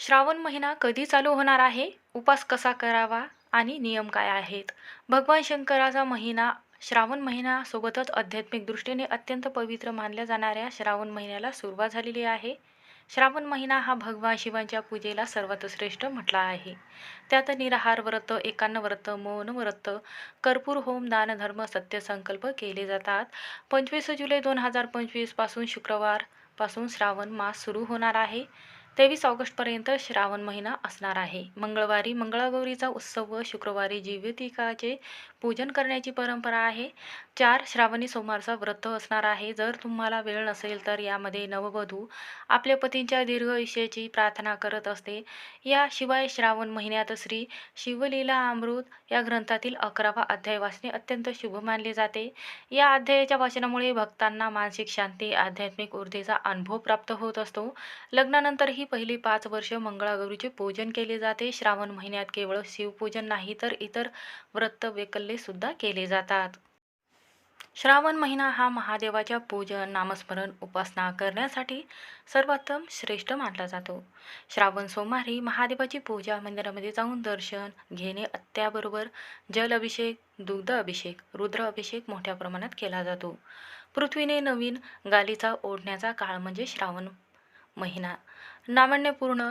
श्रावण महिना कधी चालू होणार आहे? उपास कसा करावा आणि नियम काय आहेत? भगवान शंकराचा महिना श्रावण महिन्यासोबतच आध्यात्मिक दृष्टीने अत्यंत पवित्र मानल्या जाणाऱ्या श्रावण महिन्याला सुरुवात झालेली आहे. श्रावण महिना हा भगवान शिवांच्या पूजेला सर्वात श्रेष्ठ म्हटला आहे. त्यात निराहार व्रत एकान्न व्रत मौन व्रत कर्पूर होम दान धर्म सत्यसंकल्प केले जातात. पंचवीस जुलै दोन हजार पंचवीसपासून शुक्रवारपासून श्रावण मास सुरू होणार आहे. तेवीस ऑगस्टपर्यंत श्रावण महिना असणार आहे. मंगळवारी मंगळागौरीचा उत्सव व शुक्रवारी जीवितिकाचे पूजन करण्याची परंपरा आहे. चार श्रावणी सोमवारचा व्रत असणार आहे. जर तुम्हाला वेळ नसेल तर यामध्ये नववधू आपल्या पतींच्या दीर्घ आयुष्याची प्रार्थना करत असते. याशिवाय श्रावण महिन्यात श्री शिवलीला अमृत या ग्रंथातील अकरावा अध्याय वाचणे अत्यंत शुभ मानले जाते. या अध्यायाच्या वाचनामुळे भक्तांना मानसिक शांती आध्यात्मिक ऊर्जेचा अनुभव प्राप्त होत असतो. लग्नानंतर ही पहिली पाच वर्ष मंगळागौरीचे पूजन केले जाते. श्रावण महिन्यात केवळ शिवपूजन नाही तर इतर व्रत वैकल्ये सुद्धा केले जातात. श्रावण महिना हा महादेवाच्या पूजन नामस्मरण उपासना करण्यासाठी सर्वोत्तम श्रेष्ठ मानला जातो. श्रावण सोमवारी महादेवाची पूजा मंदिरामध्ये जाऊन दर्शन घेणे त्याबरोबर जल अभिषेक दुग्ध अभिषेक रुद्र अभिषेक मोठ्या प्रमाणात केला जातो. पृथ्वीने नवीन गालीचा ओढण्याचा काळ म्हणजे श्रावण महिना. नाविन्यपूर्ण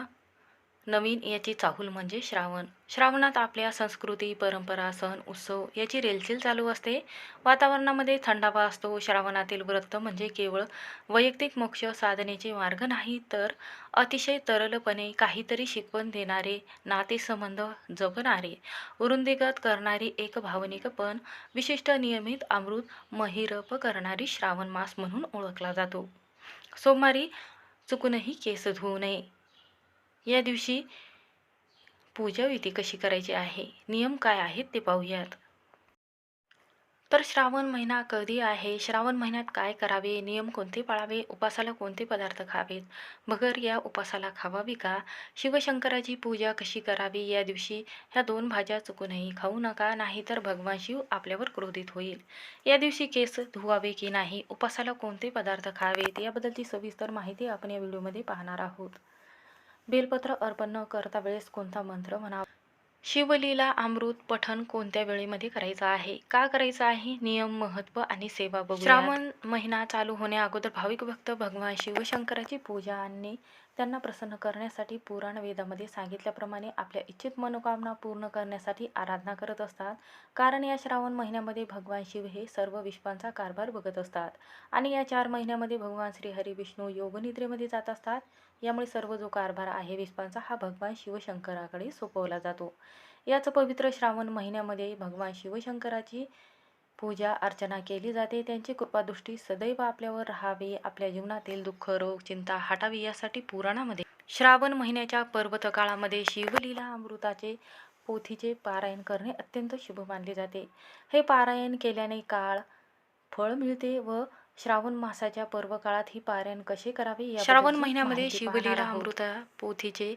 नवीन याची चाहूल म्हणजे श्रावण. श्रावणात आपल्या संस्कृती परंपरा सण उत्सव याची रेलचेल चालू असते. वातावरणामध्ये थंडावा असतो. श्रावणातील व्रत म्हणजे केवळ वैयक्तिक मोक्ष साधनेचे मार्ग नाही तर अतिशय तरलपणे काहीतरी शिकवण देणारे नातेसंबंध जपणारे वृंदीगत करणारी एक भावनिक पण विशिष्ट नियमित अमृत महिरप करणारी श्रावण मास म्हणून ओळखला जातो. सोमवारी चुकूनही केस धुवू नये. या दिवशी पूजाविधी कशी करायची आहे? नियम काय आहेत ते पाहूयात. तर श्रावण महिना कधी आहे? श्रावण महिन्यात काय करावे? नियम कोणते पाळावे? उपासाला कोणते पदार्थ खावेत? भगर या उपासाला खावावी का? शिवशंकराची पूजा कशी करावी? या दिवशी ह्या दोन भाज्या चुकूनही खाऊ नका नाहीतर भगवान शिव आपल्यावर क्रोधित होईल. या दिवशी केस धुवावे की नाही? उपासाला कोणते पदार्थ खावेत? याबद्दलची सविस्तर माहिती आपण या व्हिडिओमध्ये पाहणार आहोत. बेलपत्र अर्पण न करता वेळेस कोणता मंत्र म्हणावा? शिवलीला अमृत पठण कोणत्या वेळेमध्ये करायचं आहे? का करायचं आहे? नियम महत्त्व आणि सेवा बघू श्रावण महिना चालू होण्या अगोदर भाविक भक्त भगवान शिवशंकराची पूजा आणि त्यांना प्रसन्न करण्यासाठी पुराण वेदामध्ये सांगितल्याप्रमाणे आपल्या इच्छित मनोकामना पूर्ण करण्यासाठी आराधना करत असतात. कारण या श्रावण महिन्यामध्ये भगवान शिव हे सर्व विश्वांचा कारभार बघत असतात. आणि या चार महिन्यामध्ये भगवान श्री हरी विष्णू योगनिद्रेमध्ये जात असतात. यामुळे सर्व जो कारभार आहे विश्वांचा हा भगवान शिवशंकराकडे सोपवला जातो. याच पवित्र श्रावण महिन्यामध्ये भगवान शिवशंकराची पूजा अर्चना केली जाते. त्यांची कृपादृष्टी सदैव आपल्यावर राहावी आपल्या जीवनातील दुःख रोग चिंता हटावी यासाठी पुराणामध्ये. श्रावण महिन्याच्या पर्वत काळामध्ये शिवलीला अमृताचे पोथीचे पारायण करणे अत्यंत शुभ मानले जाते. हे पारायण केल्याने काळ फळ मिळते व श्रावण मासाच्या पर्व काळात ही पारायण कसे करावे? या श्रावण महिन्यामध्ये शिवलीला अमृता पोथीचे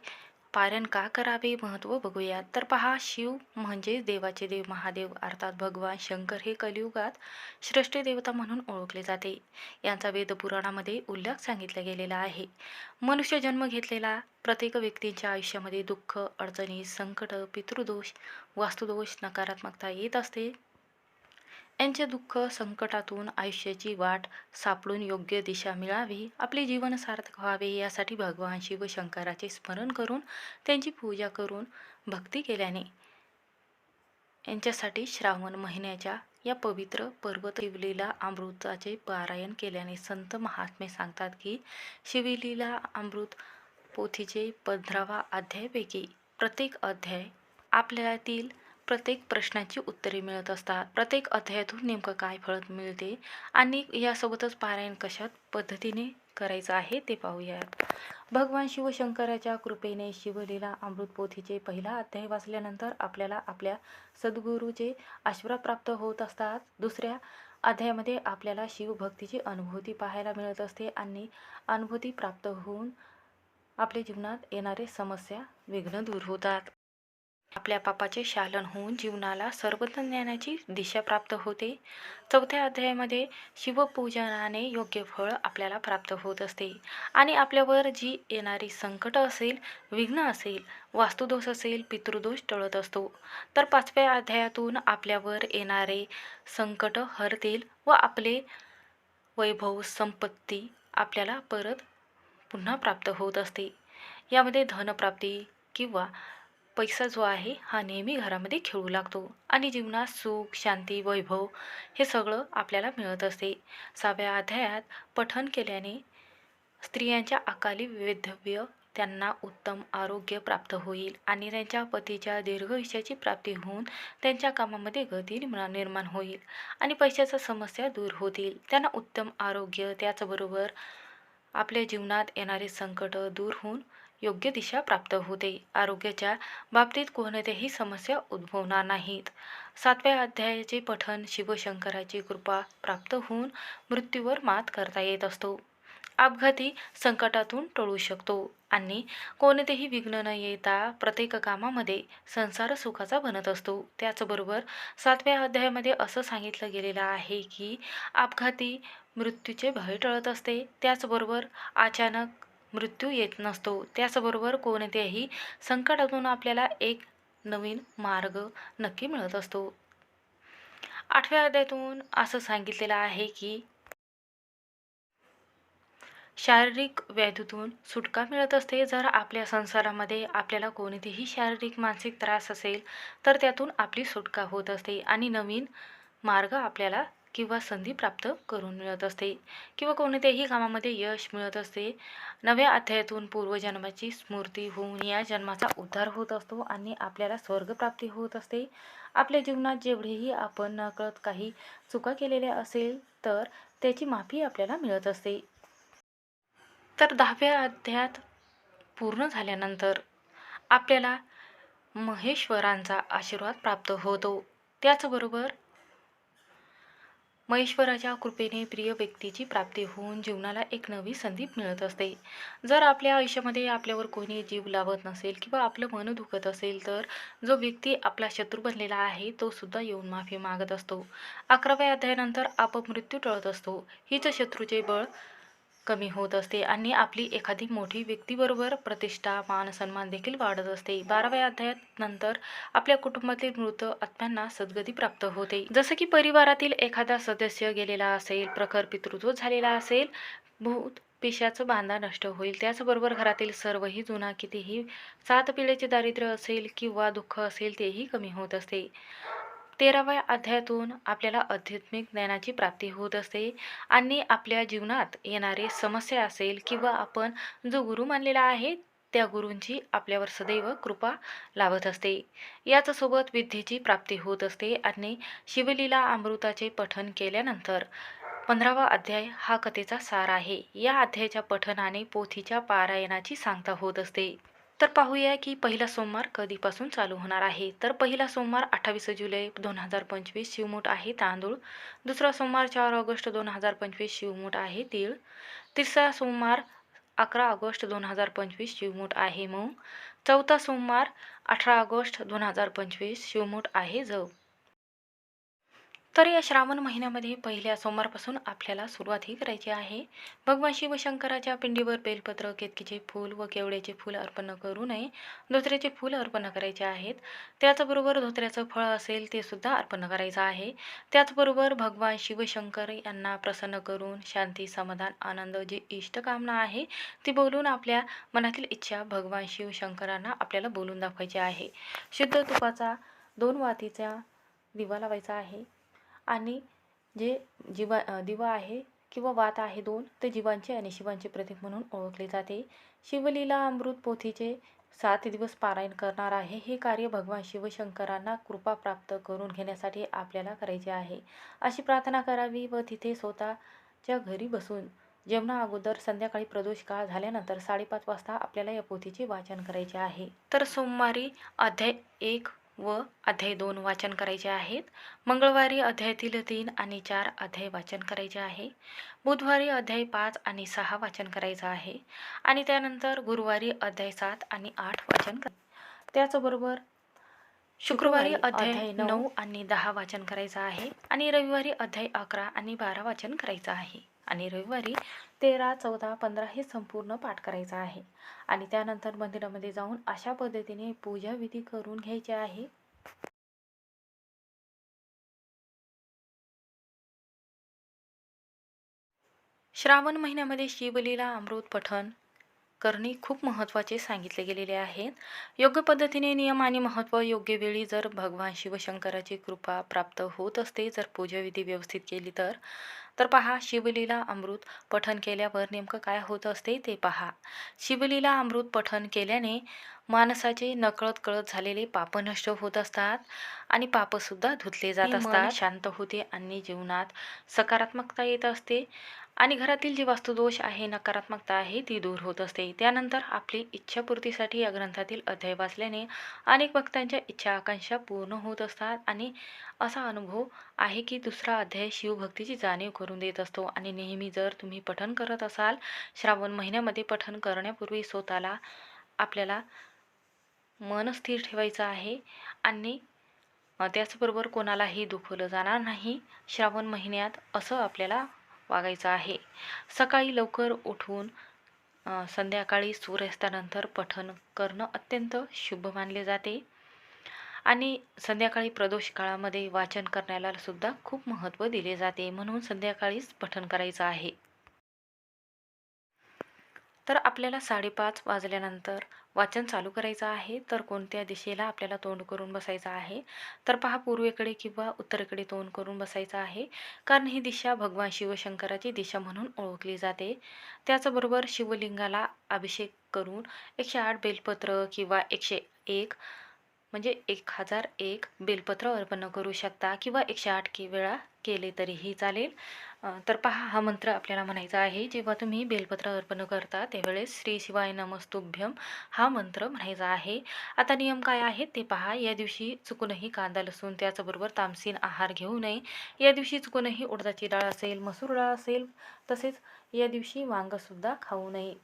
पारायण का करावे महत्त्व बघूयात. तर पहा शिव म्हणजे देवाचे देव महादेव अर्थात भगवान शंकर हे कलियुगात श्रेष्ठ देवता म्हणून ओळखले जाते. यांचा वेदपुराणामध्ये उल्लेख सांगितला गेलेला आहे. मनुष्य जन्म घेतलेला प्रत्येक व्यक्तीच्या आयुष्यामध्ये दुःख अडचणी संकट पितृदोष वास्तुदोष नकारात्मकता येत असते. यांचे दुःख संकटातून आयुष्याची वाट सापडून योग्य दिशा मिळावी आपले जीवन सार्थक व्हावे यासाठी भगवान शिव शंकराचे स्मरण करून त्यांची पूजा करून भक्ती केल्याने यांच्यासाठी श्रावण महिन्याच्या या पवित्र पर्वत शिवलीला अमृताचे पारायण केल्याने संत महात्मे सांगतात की शिवलीला अमृत पोथीचे पंधरावा अध्यायापैकी प्रत्येक अध्याय आपल्यातील प्रत्येक प्रश्नाची उत्तरे मिळत असतात. प्रत्येक अध्यायातून नेमकं काय फळ मिळते आणि यासोबतच पारायण कशात पद्धतीने करायचं आहे ते पाहूयात. भगवान शिवशंकराच्या कृपेने शिवलीला अमृत पोथीचे पहिला अध्याय वाचल्यानंतर आपल्याला आपल्या सद्गुरूचे आशीर्वाद प्राप्त होत असतात. दुसऱ्या अध्यायामध्ये आपल्याला शिवभक्तीची अनुभूती पाहायला मिळत असते आणि अनुभूती प्राप्त होऊन आपल्या जीवनात येणारे समस्या विघ्न दूर होतात. आपल्या पापाचे शालन होऊन जीवनाला सर्वज्ञ ज्ञानाची दिशा प्राप्त होते. चौथ्या अध्यायामध्ये शिवपूजनाने योग्य फळ आपल्याला प्राप्त होत असते. आणि आपल्यावर जी येणारी संकट असेल विघ्न असेल वास्तुदोष असेल पितृदोष टळत असतो. तर पाचव्या अध्यायातून आपल्यावर येणारे संकट हरतील व आपले वैभव संपत्ती आपल्याला परत पुन्हा प्राप्त होत असते. यामध्ये धनप्राप्ती किंवा पैसा जो आहे हा नेहमी घरामध्ये खेळू लागतो आणि जीवनात सुख शांती वैभव हे सगळं आपल्याला मिळत असते. सहाव्या अध्यायात पठण केल्याने स्त्रियांच्या अकाली वैधव्य त्यांना उत्तम आरोग्य प्राप्त होईल आणि त्यांच्या पतीच्या दीर्घयुष्याची प्राप्ती होऊन त्यांच्या कामामध्ये गती निर्माण होईल आणि पैशाच्या समस्या दूर होतील. त्यांना उत्तम आरोग्य त्याचबरोबर आपल्या जीवनात येणारे संकट दूर होऊन योग्य दिशा प्राप्त होते. आरोग्याच्या बाबतीत कोणत्याही समस्या उद्भवणार नाहीत. सातव्या अध्यायाचे पठण शिवशंकराची कृपा प्राप्त होऊन मृत्यूवर मात करता येत असतो. अपघाती संकटातून टळू शकतो आणि कोणतेही विघ्न न येता प्रत्येक कामामध्ये संसार सुखाचा बनत असतो. त्याचबरोबर सातव्या अध्यायामध्ये असं सांगितलं गेलेलं आहे की अपघाती मृत्यूचे भय टळत असते. त्याचबरोबर अचानक मृत्यू येत नसतो. त्याचबरोबर कोणत्याही संकटातून आपल्याला एक नवीन मार्ग नक्की मिळत असतो. आठव्या अध्यायातून असं सांगितलेलं आहे की शारीरिक व्याधीतून सुटका मिळत असते. जर आपल्या संसारामध्ये आपल्याला कोणतेही शारीरिक मानसिक त्रास असेल तर त्यातून आपली सुटका होत असते आणि नवीन मार्ग आपल्याला किंवा संधी प्राप्त करून मिळत असते किंवा कोणत्याही कामामध्ये यश मिळत असते. नव्या अध्यायातून पूर्वजन्माची स्मृती होऊन या जन्माचा उद्धार होत असतो आणि आपल्याला स्वर्गप्राप्ती होत असते. आपल्या जीवनात जेवढेही आपण नकळत काही चुका केलेल्या असेल तर त्याची माफी आपल्याला मिळत असते. तर दहाव्या अध्यायात पूर्ण झाल्यानंतर आपल्याला महेश्वरांचा आशीर्वाद प्राप्त होतो. त्याचबरोबर महेश्वराच्या कृपेने प्रिय व्यक्तीची प्राप्ती होऊन जीवनाला एक नवी संधी मिळत असते. जर आपल्या आयुष्यामध्ये आपल्यावर कोणी जीव लावत नसेल किंवा आपलं मन दुखत असेल तर जो व्यक्ती आपला शत्रू बनलेला आहे तो सुद्धा येऊन माफी मागत असतो. अकराव्या अध्यायानंतर आपमृत्यू टळत असतो. हीच शत्रूचे बळ कमी होत असते आणि आपली एखादी मोठी व्यक्तीबरोबर प्रतिष्ठा मान सन्मान देखील वाढत असते. बाराव्या अध्यायात नंतर आपल्या कुटुंबातील मृत आत्म्यांना सद्गती प्राप्त होते. जसं की परिवारातील एखादा सदस्य गेलेला असेल प्रखर पितृत्व झालेला असेल भूत पिशाचं बांधा नष्ट होईल. त्याचबरोबर घरातील सर्वही जुना कितीही सात पिढीचे दारिद्र्य असेल किंवा दुःख असेल तेही कमी होत असते. तेराव्या अध्यायातून आपल्याला आध्यात्मिक ज्ञानाची प्राप्ती होत असते आणि आपल्या जीवनात येणारे समस्या असेल किंवा आपण जो गुरु मानलेला आहे त्या गुरूंची आपल्यावर सदैव कृपा लाभत असते. याचसोबत विद्येची प्राप्ती होत असते आणि शिवलीला अमृताचे पठन केल्यानंतर पंधरावा अध्याय हा कथेचा सार आहे. या अध्यायाच्या पठनाने पोथीच्या पारायणाची सांगता होत असते. तर पाहूया की पहिला सोमवार कधीपासून चालू होणार आहे. तर पहिला सोमवार अठ्ठावीस जुलै दोन हजार पंचवीस शिवमूठ आहे तांदूळ. दुसरा सोमवार चार ऑगस्ट दोन हजार पंचवीस शिवमूठ आहे तीळ. तिसरा सोमवार अकरा ऑगस्ट दोन हजार पंचवीस शिवमूठ आहे मूग चौथा सोमवार अठरा ऑगस्ट दोन हजार पंचवीस शिवमूठ आहे जव. तर या श्रावण महिन्यामध्ये पहिल्या सोमवारपासून आपल्याला सुरुवात ही करायची आहे. भगवान शिवशंकराच्या पिंडीवर बेलपत्र केतकीचे फूल व केवड्याचे फूल अर्पण करू नये. धोत्र्याचे फूल अर्पण करायचे आहेत. त्याचबरोबर धोत्र्याचं फळ असेल ते सुद्धा अर्पण करायचं आहे. त्याचबरोबर भगवान शिवशंकर यांना प्रसन्न करून शांती समाधान आनंद जी इष्टकामना आहे ती बोलून आपल्या मनातील इच्छा भगवान शिवशंकरांना आपल्याला बोलून दाखवायची आहे. शुद्ध तुपाचा दोन वातीचा दिवा लावायचा आहे. आणि जे जीवा दिवा आहे किंवा वात आहे दोन ते जीवांचे आणि शिवांचे प्रतीक म्हणून ओळखले जाते. शिवलीला अमृत पोथीचे सात दिवस पारायण करणार आहे. हे कार्य भगवान शिवशंकरांना कृपा प्राप्त करून घेण्यासाठी आपल्याला करायचे आहे. अशी प्रार्थना करावी व तिथे स्वतःच्या घरी बसून जेवणा अगोदर संध्याकाळी प्रदोष काळ झाल्यानंतर साडेपाच वाजता आपल्याला या पोथीचे वाचन करायचे आहे. तर सोमवारी अध्याय एक व अध्याय दोन वाचन करायचे आहेत. मंगळवारी अध्यायातील तीन आणि चार अध्याय वाचन करायचे आहे. बुधवारी अध्याय पाच आणि सहा वाचन करायचं आहे. आणि त्यानंतर गुरुवारी अध्याय सात आणि आठ वाचन कर त्याचबरोबर शुक्रवारी अध्याय नऊ आणि दहा वाचन करायचं आहे. आणि रविवारी अध्याय अकरा आणि बारा वाचन करायचं आहे. आणि रविवारी तेरा चौदा पंधरा हे संपूर्ण पाठ करायचा आहे. आणि त्यानंतर मंदिरामध्ये जाऊन अशा पद्धतीने पूजा विधी करून घ्यायचे आहे. श्रावण महिन्यामध्ये शिवलीला अमृत पठण करणे खूप महत्त्वाचे सांगितले गेलेले आहेत योग्य पद्धतीने नियम आणि महत्त्व योग्य वेळी जर भगवान शिवशंकराची कृपा प्राप्त होत असते जर पूजाविधी व्यवस्थित केली तर तर पहा शिवलीला अमृत पठन केल्यावर नेमकं काय होत असते ते पहा. शिवलीला अमृत पठन केल्याने माणसाचे नकळत कळत झालेले पाप नष्ट होत असतात आणि पापसुद्धा धुतले जात असतात. शांत होते आणि जीवनात सकारात्मकता येत असते. आणि घरातील जी वास्तुदोष आहे नकारात्मकता आहे ती दूर होत असते. त्यानंतर आपली इच्छापूर्तीसाठी या ग्रंथातील अध्याय वाचल्याने अनेक भक्तांच्या इच्छा आकांक्षा पूर्ण होत असतात आणि असा अनुभव आहे की दुसरा अध्याय शिवभक्तीची जाणीव करून देत असतो आणि नेहमी जर तुम्ही पठण करत असाल श्रावण महिन्यामध्ये पठण करण्यापूर्वी स्वतःला आपल्याला मन स्थिर ठेवायचं आहे आणि त्याचबरोबर कोणालाही दुखवलं जाणार नाही. श्रावण महिन्यात असं आपल्याला वागायचं आहे. सकाळी लवकर उठून संध्याकाळी सूर्यास्तानंतर पठन करणं अत्यंत शुभ मानले जाते. आणि संध्याकाळी प्रदोष काळामध्ये वाचन करण्याला सुद्धा खूप महत्त्व दिले जाते. म्हणून संध्याकाळीच पठन करायचं आहे. तर आपल्याला साडेपाच वाजल्यानंतर वाचन चालू करायचं आहे तर कोणत्या दिशेला आपल्याला तोंड करून बसायचं आहे? तर पहा पूर्वेकडे किंवा उत्तरेकडे तोंड करून बसायचं आहे कारण ही दिशा भगवान शिवशंकराची दिशा म्हणून ओळखली जाते. त्याचबरोबर शिवलिंगाला अभिषेक करून एकशे आठ बेलपत्र किंवा एकशे एक म्हणजे एक हजार एक बेलपत्र अर्पण करू शकता किंवा एकशे आठ की वेळा केले तरीही चालेल. तर पहा हा मंत्र आपल्याला म्हणायचा आहे जेव्हा तुम्ही बेलपत्र अर्पण करता त्यावेळेस श्री शिवाय नमस्तुभ्यम हा मंत्र म्हणायचा आहे. आता नियम काय आहे ते पहा. या दिवशी चुकूनही कांदा लसूण त्याचबरोबर तामसीन आहार घेऊ नये. या दिवशी चुकूनही उडदाची डाळ असेल मसूर डाळ असेल तसेच या दिवशी वांगंसुद्धा खाऊ नये.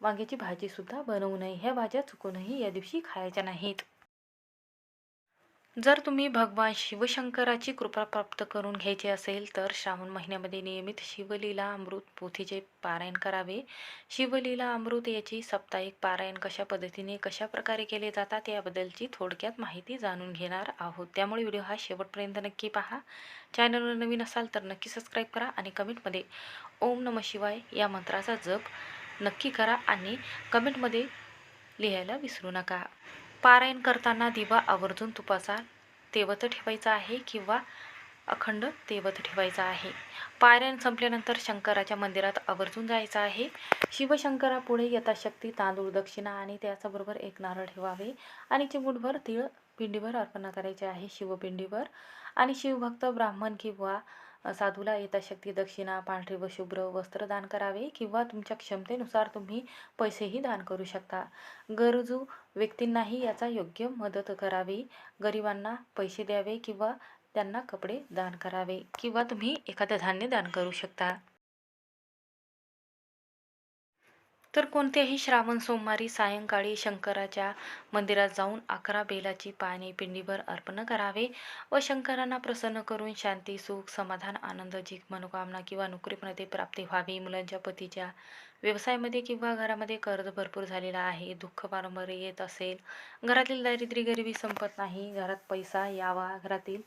वांग्याची भाजीसुद्धा बनवू नये. ह्या भाज्या चुकूनही या दिवशी खायच्या नाहीत. जर तुम्ही भगवान शिवशंकराची कृपा प्राप्त करून घ्यायची असेल तर श्रावण महिन्यामध्ये नियमित शिवलीला अमृत पोथीचे पारायण करावे. शिवलीला अमृत याची साप्ताहिक पारायण कशा पद्धतीने कशा प्रकारे केले जातात याबद्दलची थोडक्यात माहिती जाणून घेणार आहोत. त्यामुळे व्हिडिओ हा शेवटपर्यंत नक्की पहा. चॅनलवर नवीन असाल तर नक्की सबस्क्राईब करा आणि कमेंटमध्ये ओम नम शिवाय या मंत्राचा जप नक्की करा आणि कमेंटमध्ये लिहायला विसरू नका. पारायण करताना दिवा आवर्जून तुपाचा तेवत ठेवायचा आहे किंवा अखंड तेवत ठेवायचा आहे. पारायण संपल्यानंतर शंकराच्या मंदिरात आवर्जून जायचं आहे. शिवशंकरापुढे यथाशक्ती तांदूळ दक्षिणा आणि त्याचबरोबर एक नारळ ठेवावे आणि चिमूटभर तीळ पिंडीवर अर्पणा करायचे आहे. शिवपिंडीवर आणि शिवभक्त ब्राह्मण किंवा साधूला यथाशक्ती दक्षिणा पांढरे व शुभ्र वस्त्र दान करावे किंवा तुमच्या क्षमतेनुसार तुम्ही पैसेही दान करू शकता. गरजू व्यक्तींनाही याचा योग्य मदत करावी. गरिबांना पैसे द्यावे किंवा त्यांना कपडे दान करावे किंवा तुम्ही एखादं धान्य दान करू शकता. तर कोणत्याही श्रावण सोमवारी सायंकाळी शंकराच्या मंदिरात जाऊन अकरा बेलाची पाने पिंडीवर अर्पण करावे व शंकरांना प्रसन्न करून शांती सुख समाधान आनंद जी मनोकामना किंवा नोकरीमध्ये प्राप्ती व्हावी. मुलांच्या पतीच्या व्यवसायामध्ये किंवा घरामध्ये कर्ज भरपूर झालेला आहे दुःख वारंवार येत असेल. घरातील दारिद्र्य गरिबी संपत नाही घरात पैसा यावा घरातील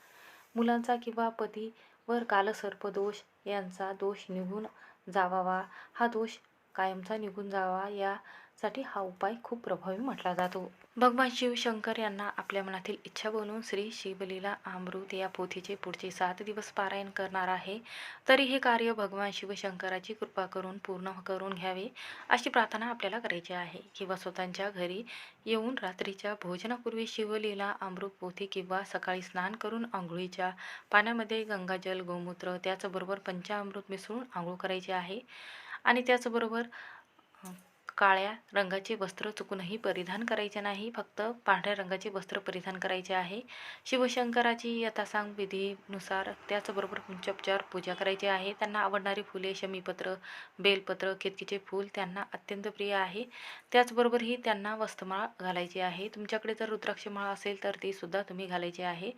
मुलांचा किंवा पतीवर कालसर्पदोष यांचा दोष निघून जावावा. हा दोष कायमचा निघून जावा या साठी हा उपाय खूप प्रभावी म्हटला जातो. भगवान शिवशंकर यांना आपल्या मनातील इच्छा बनवून श्री शिवलीला अमृत या पोथीचे पुढचे सात दिवस पारायण करणार आहे. तरी हे कार्य भगवान शिवशंकराची कृपा करून पूर्ण करून घ्यावे अशी प्रार्थना आपल्याला करायची आहे. किंवा स्वतःच्या घरी येऊन रात्रीच्या भोजनापूर्वी शिवलीला अमृत पोथी किंवा सकाळी स्नान करून आंघोळीच्या पाण्यामध्ये गंगाजल गोमूत्र त्याचबरोबर पंचामृत मिसळून आंघोळ करायची आहे. आणि त्याचबरोबर काळ्या रंगाचे वस्त्र चुकूनही परिधान करायचे नाही फक्त पांढऱ्या रंगाचे वस्त्र परिधान करायचे आहे. शिवशंकराची यथासांग विधीनुसार त्याचबरोबर पंचोपचार पूजा करायची आहे. त्यांना आवडणारी फुले शमीपत्र बेलपत्र केतकीचे फूल त्यांना अत्यंत प्रिय आहे. त्याचबरोबर ही त्यांना वस्त्रमाळ घालायची आहे. तुमच्याकडे जर रुद्राक्ष माळ असेल तर ती सुद्धा तुम्ही घालायची आहे.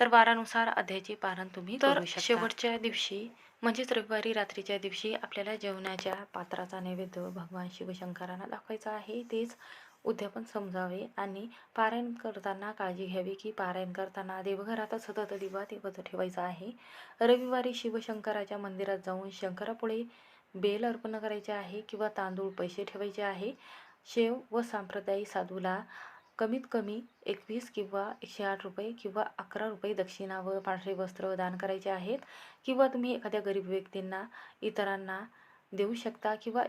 तर वारानुसार अध्यायाचे पारण तुम्ही तर शेवटच्या दिवशी म्हणजेच रविवारी रात्रीच्या दिवशी आपल्याला जेवणाच्या पात्राचा नैवेद्य भगवान शिवशंकरांना दाखवायचा आहे. तेच उद्यापन समजावे आणि पारायण करताना काळजी घ्यावी की पारायण करताना देवघरात सतत दिवा तेवत ठेवायचा आहे. रविवारी शिवशंकराच्या मंदिरात जाऊन शंकरापुढे बेल अर्पण करायचे आहे किंवा तांदूळ पैसे ठेवायचे आहे. शेव व सांप्रदायिक साधूला कमीत कमी एकवीस किंवा एकशे आठ रुपये किंवा अकरा रुपये दक्षिणा व पांढरे वस्त्र दान करायचे आहेत किंवा तुम्ही एखाद्या गरीब व्यक्तींना इतरांना देऊ शकता किंवा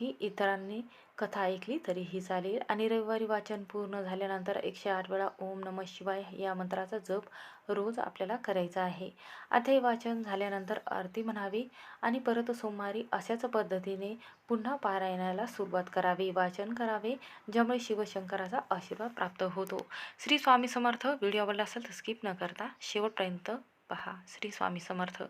ही इतरांनी कथा ऐकली तरीही चालेल. आणि रविवारी वाचन पूर्ण झाल्यानंतर एकशे आठ वेळा ओम नम शिवाय या मंत्राचा जप रोज आपल्याला करायचा आहे. अध्याय वाचन झाल्यानंतर आरती म्हणावी आणि परत सोमवारी अशाच पद्धतीने पुन्हा पारायणाला सुरुवात करावी. वाचन करावे ज्यामुळे शिवशंकराचा आशीर्वाद प्राप्त होतो. श्री स्वामी समर्थ व्हिडिओ आवडला असेल तर स्किप न करता शेवटपर्यंत पहा. श्री स्वामी समर्थ.